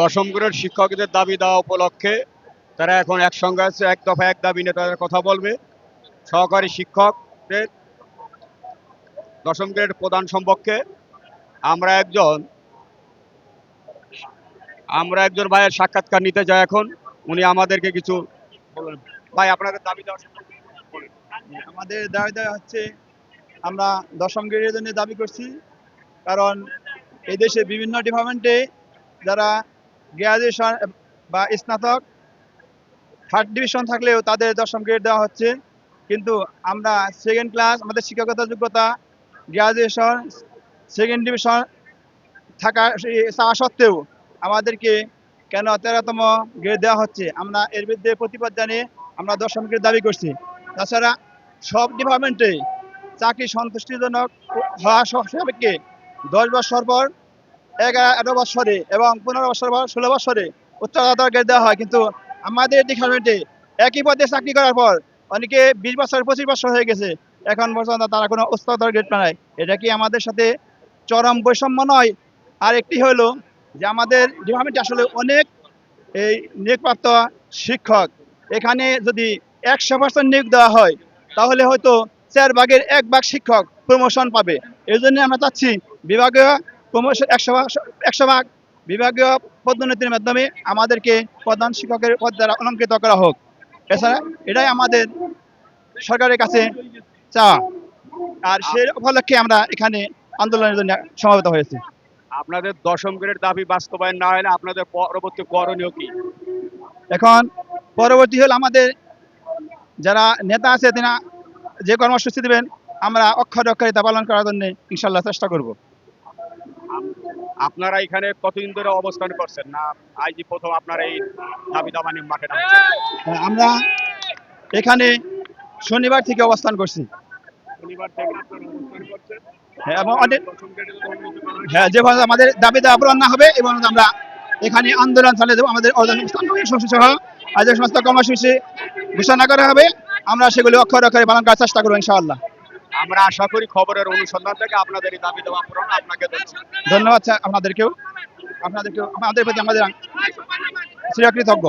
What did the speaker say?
দশম গ্রেড শিক্ষকদের দাবি দেওয়া উপলক্ষে তারা এখন একসঙ্গে আছে, এক দফা এক দাবি নিয়ে তারা কথা বলবে। সহকারী শিক্ষকদের দশম গ্রেড প্রধান সম্পর্কে আমরা একজন আমরা একজন ভাইয়ের সাক্ষাৎকার নিতে যাই এখন। উনি আমাদেরকে কিছু। ভাই, আপনাদের দাবি দেওয়া আমাদের দাবি দেওয়া হচ্ছে, আমরা দশম গ্রেডের জন্য দাবি করছি। কারণ এদেশে বিভিন্ন ডিপার্টমেন্টে যারা গ্র্যাজুয়েশন বা স্নাতক থার্ড ডিভিশন থাকলেও তাদের দশম গ্রেড দেওয়া হচ্ছে। কিন্তু আমরা সেকেন্ড ক্লাস আমাদের শিক্ষকতা যোগ্যতা গ্র্যাজুয়েশন সেকেন্ড ডিভিশন থাকা চাওয়া সত্ত্বেও আমাদেরকে কেন তেরোতম গ্রেড দেওয়া হচ্ছে? আমরা এর বিরুদ্ধে প্রতিবাদ জানিয়ে আমরা দশম গ্রেড দাবি করছি। তাছাড়া সব ডিপার্টমেন্টে চাকরি সন্তুষ্টিজনক হওয়া সাপেক্ষে দশ বছর পর এগারো বছরে এবং পনেরো বছর ষোলো বছরে উচ্চতর গ্রেড দেওয়া হয়। কিন্তু আমাদের ডিপার্টমেন্টে একই পদে চাকরি করার পর অনেকে বিশ বছর, পঁচিশ বছর হয়ে গেছে। এখন পর্যন্ত তারা কোনো উচ্চতর গ্রেড পায় এটা কি আমাদের সাথে চরম বৈষম্য নয়? আর একটি হলো যে আমাদের ডিপার্টমেন্টে আসলে অনেক এই নিয়োগপ্রাপ্ত শিক্ষক। এখানে যদি একশো পার্সেন্ট নিয়োগ দেওয়া হয়, তাহলে হয়তো চার ভাগের এক ভাগ শিক্ষক প্রমোশন পাবে। এই জন্য আমরা চাচ্ছি বিভাগীয় প্রমোশন একশো ভাগ একশো ভাগ বিভাগীয় পদোন্নতির মাধ্যমে আমাদেরকে প্রধান শিক্ষকের পদ দ্বারা অলঙ্কৃত করা হোক। এছাড়া এটাই আমাদের সরকারের কাছে চাওয়া। আর সেই উপলক্ষে আমরা এখানে আন্দোলনের জন্য সমাবেত হয়েছি। আপনাদের দশম গ্রেড দাবি বাস্তবায়ন না হলে আপনাদের পরবর্তী করণীয় কি? এখন পরবর্তী হল আমাদের যারা নেতা আছে তেনা যে কর্মসূচি দেবেন আমরা অক্ষরে অক্ষরে তা পালন করার জন্য ইনশাল্লাহ চেষ্টা করব। আপনারা এখানে কতদিন ধরে অবস্থান করছেন? না আইজি প্রথম আপনারা এই দাবি দাবা নিয়ে মাঠে আমরা এখানে শনিবার থেকে অবস্থান করছি। শনিবার থেকে আপনারা অবস্থান করছেন? হ্যাঁ। হ্যাঁ যেভাবে আমাদের দাবি দেওয়া পূরণ না হবে এবং আমরা এখানে আন্দোলন চালিয়ে দেবো। আমাদের অর্জন কর্মসূচি সহ আর সমস্ত কর্মসূচি ঘোষণা করা হবে। আমরা সেগুলি অক্ষরে অক্ষরে পালন করার চেষ্টা করব ইনশাআল্লাহ। আমরা আশা করি খবরের অনুসন্ধান থেকে আপনাদের এই দাবি দেওয়া পূরণ আপনাকে ধন্যবাদ। স্যার আপনাদেরকেও। আপনাদেরকেও আমাদের প্রতি আমাদের চিরকৃতজ্ঞ